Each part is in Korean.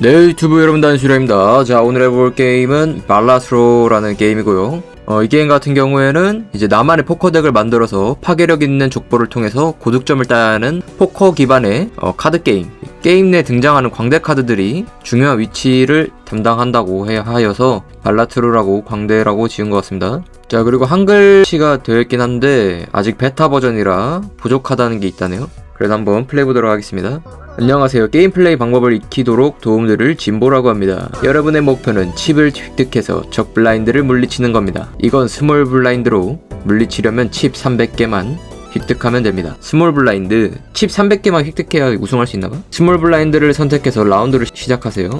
네 유튜브 여러분 단수라입니다. 자 오늘 해볼 게임은 발라스로라는 게임이고요. 어, 이 게임 같은 경우에는 이제 나만의 포커 덱을 만들어서 파괴력 있는 족보를 통해서 고득점을 따야 하는 포커 기반의 어, 카드 게임. 게임 내 등장하는 광대 카드들이 중요한 위치를 담당한다고 해- 하여서 발라트로라고 광대라고 지은 것 같습니다. 자 그리고 한글씨가 되어 있긴 한데 아직 베타 버전이라 부족하다는 게 있다네요. 그래서 한번 플레이 보도록 하겠습니다 안녕하세요. 게임 플레이 방법을 익히도록 도움드릴 진보라고 합니다. 여러분의 목표는 칩을 획득해서 적 블라인드를 물리치는 겁니다. 이건 스몰 블라인드로 물리치려면 칩 300개만 획득하면 됩니다. 스몰 블라인드 칩 300개만 획득해야 우승할 수 있나봐? 스몰 블라인드를 선택해서 라운드를 시작하세요.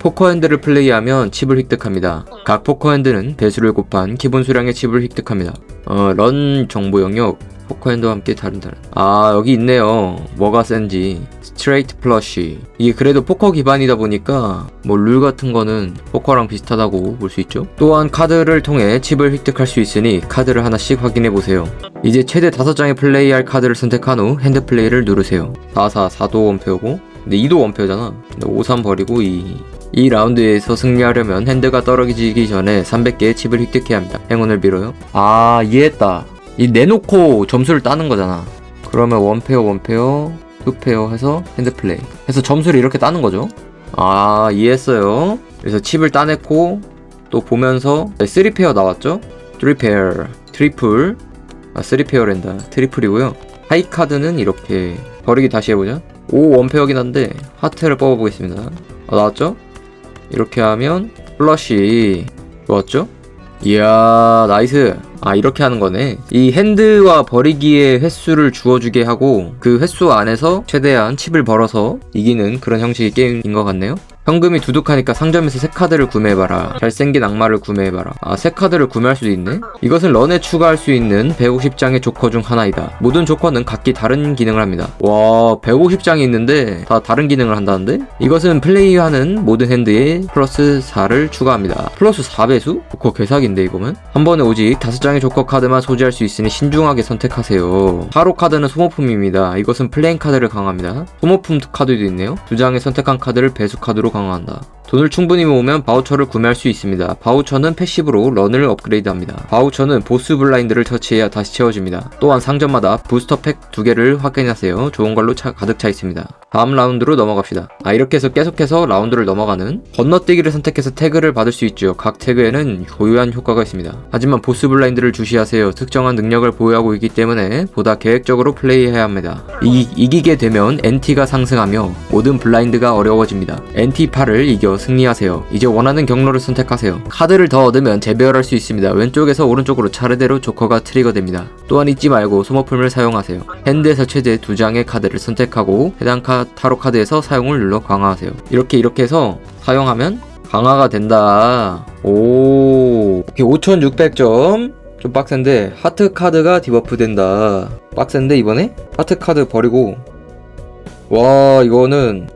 포커핸드를 플레이하면 칩을 획득합니다. 각 포커핸드는 배수를 곱한 기본 수량의 칩을 획득합니다. 어, 런 정보 영역 포커핸드와 함께 다른 다른 아 여기 있네요 뭐가 센지 스트레이트 플러시 이게 그래도 포커 기반이다 보니까 뭐 룰 같은 거는 포커랑 비슷하다고 볼 수 있죠 또한 카드를 통해 칩을 획득할 수 있으니 카드를 하나씩 확인해 보세요 이제 최대 5장의 플레이할 카드를 선택한 후 핸드 플레이를 누르세요 44 4도 원표고 근데 2도 원표잖아 근데 53 버리고 2이 라운드에서 승리하려면 핸드가 떨어지기 전에 300개의 칩을 획득해야 합니다. 행운을 빌어요. 아, 이해했다. 이 내놓고 점수를 따는 거잖아. 그러면 원페어, 원페어, 투페어 해서 핸드 플레이. 해서 점수를 이렇게 따는 거죠. 아, 이해했어요. 그래서 칩을 따냈고, 또 보면서, 3페어 나왔죠? 3페어, 트리플, 아, 3페어랜다. 트리플이고요. 하이 카드는 이렇게, 버리기 다시 해보자. 5 원페어긴 한데, 하트를 뽑아보겠습니다. 아, 나왔죠? 이렇게 하면 플러시 좋았죠? 이야 나이스. 아 이렇게 하는 거네. 이 핸드와 버리기의 횟수를 주어주게 하고 그 횟수 안에서 최대한 칩을 벌어서 이기는 그런 형식의 게임인 것 같네요 현금이 두둑하니까 상점에서 새 카드를 구매해봐라. 잘생긴 악마를 구매해봐라. 아 새 카드를 구매할 수도 있네? 이것은 런에 추가할 수 있는 150장의 조커 중 하나이다. 모든 조커는 각기 다른 기능을 합니다. 와 150장이 있는데 다 다른 기능을 한다는데? 이것은 플레이하는 모든 핸드에 플러스 4를 추가합니다. 플러스 4배수? 조커 개사기인데 이거면? 한 번에 오직 5장의 조커 카드만 소지할 수 있으니 신중하게 선택하세요. 하로 카드는 소모품입니다. 이것은 플레인 카드를 강화합니다. 소모품 카드도 있네요. 두 장의 선택한 카드를 배수 카드로 강화한다. 돈을 충분히 모으면 바우처를 구매할 수 있습니다. 바우처는 패시브로 런을 업그레이드합니다. 바우처는 보스 블라인드를 터치해야 다시 채워집니다. 또한 상점마다 부스터 팩 두 개를 확인하세요. 좋은 걸로 차- 가득 차 있습니다. 다음 라운드로 넘어갑시다. 아 이렇게 해서 계속해서 라운드를 넘어가는 건너뛰기를 선택해서 태그를 받을 수 있죠. 각 태그에는 고유한 효과가 있습니다. 하지만 보스 블라인드를 주시하세요. 특정한 능력을 보유하고 있기 때문에 보다 계획적으로 플레이해야 합니다. 이, 이기게 되면 NT가 상승하며 모든 블라인드가 어려워집니다. NT8을 이겨 승리하세요. 이제 원하는 경로를 선택하세요. 카드를 더 얻으면 재배열할 수 있습니다. 왼쪽에서 오른쪽으로 차례대로 조커가 트리거됩니다. 또한 잊지 말고 소모품을 사용하세요. 핸드에서 최대 두 장의 카드를 선택하고 해당 카, 타로 카드에서 사용을 눌러 강화하세요. 이렇게 이렇게 해서 사용하면 강화가 된다. 오, 오케이 5,600점. 좀 빡센데 하트 카드가 디버프 된다. 빡센데 이번에 하트 카드 버리고 와 이거는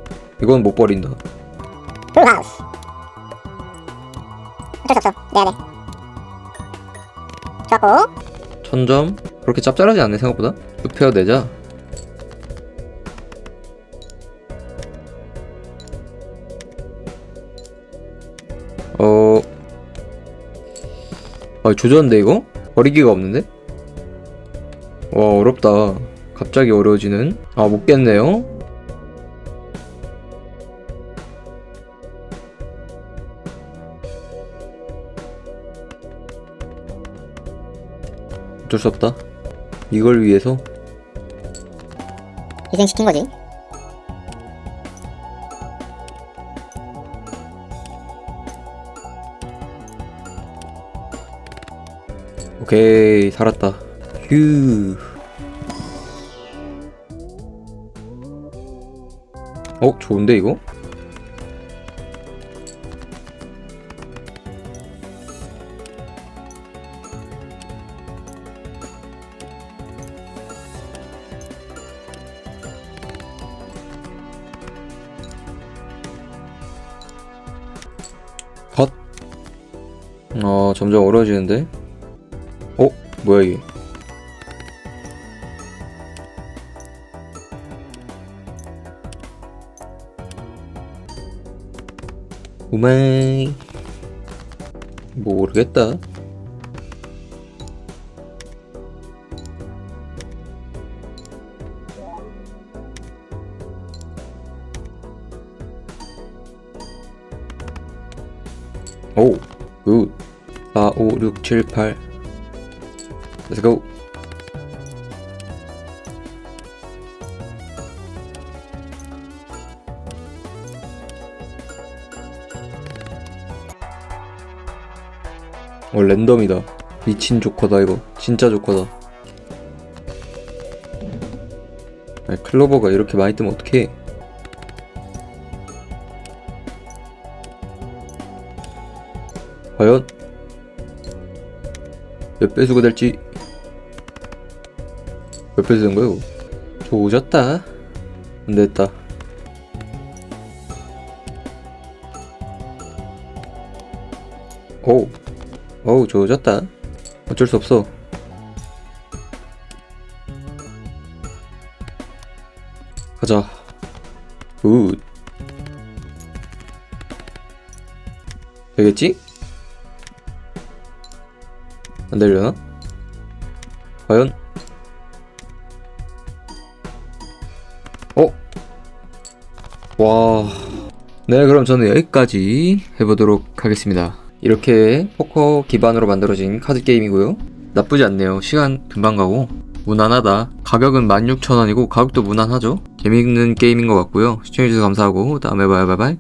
이건 못 버린다. 풀하우스 어쩔 수 없어 내야 돼 좋았고 천점 그렇게 짭짤하지 않네 생각보다. 흡페어 내자. 어. 아 조졌는데 이거? 버리기가 없는데? 와 어렵다. 갑자기 어려워지는. 아 못 깼네요. 어쩔 수 없다. 이걸 위해서 희생시킨 거지 오케이 살았다. 휴. 어 좋은데 이거? 어 점점 어려워지는데. 어? 뭐야 이게? 우마이 모르겠다 오, 굿. 4, 5, 6, 7, 8. Let's go. 어, 랜덤이다. 미친 조커다, 이거. 진짜 조커다. 아니, 클로버가 이렇게 많이 뜨면 어떡해. 과연 몇 배수가 될지? 몇 배수 된 거요? 조졌다. 안 됐다. 오 어우 조졌다. 어쩔 수 없어. 가자. 굿. 되겠지? 안 되려나? 과연? 어? 와. 네, 그럼 저는 여기까지 해보도록 하겠습니다. 이렇게 포커 기반으로 만들어진 카드 게임이고요. 나쁘지 않네요. 시간 금방 가고. 무난하다. 가격은 16,000원이고 가격도 무난하죠. 재밌는 게임인 것 같고요. 시청해주셔서 감사하고 다음에 봐요. 바이바이.